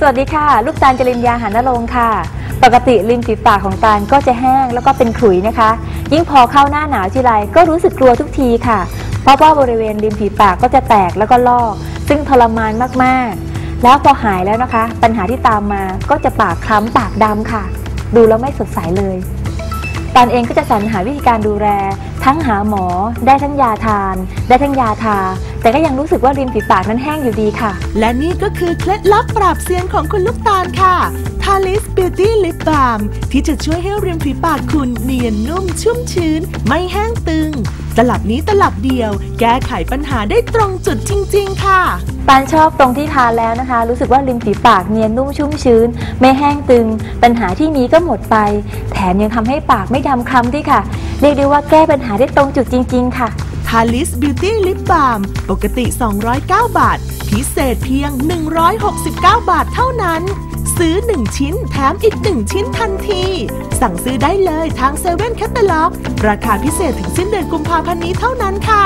สวัสดีค่ะ ลูกตาลจริญญาหานรงค์ค่ะ ปกติริมฝีปากของตาลก็จะแห้งแล้วก็เป็นขลุยนะคะ ยิ่งพอเข้าหน้าหนาวทีไรก็รู้สึกกลัวทุกทีค่ะ เพราะว่าบริเวณริมฝีปากก็จะแตกแล้วก็ลอก ซึ่งทรมานมากๆ แล้วพอหายแล้วนะคะ ปัญหาที่ตามมาก็จะปากคล้ำปากดำค่ะ ดูแล้วไม่สดใสเลย ตานเองก็จะสรรหาวิธีการดูแล ทั้งหาหมอ ได้ทั้งยาทาน ได้ทั้งยาทา แต่ก็ยังรู้สึกว่าริมฝีปากนั้นแห้งอยู่ดีค่ะ และนี่ก็คือเคล็ดลับปราบเซียนของคุณลูกตาลค่ะ ทาลิสบิวตี้ลิปบา m ที่จะช่วยให้ริมฝีปากคุณเนียนนุ่มชุ่มชื้น ไม่แห้งตึง ตลับนี้ตลับเดียว แก้ไขปัญหาได้ตรงจุดจริง ๆ ค่ะปานชอบตรงที่ทานแล้วนะคะ รู้สึกว่าริมฝีปากเนียนนุ่มชุ่มชื้น ไม่แห้งตึง ปัญหาที่มีก็หมดไป แถมยังทำให้ปากไม่ดำคล้ำด้วยค่ะ เรียกได้ว่าแก้ปัญหาได้ตรงจุดจริง ๆ ค่ะทาลิสบิวตี้ลิปบา m ปกติ 209 บาท พิเศษเพียง 169 บาทเท่านั้น ซื้อ 1 ชิ้นแถมอีก 1 ชิ้นทันที สั่งซื้อได้เลยทางเซเว่นแคตตาล็อกราคาพิเศษถึงสิ้นเดือนกุมภาพันธ์นี้เท่านั้นค่ะ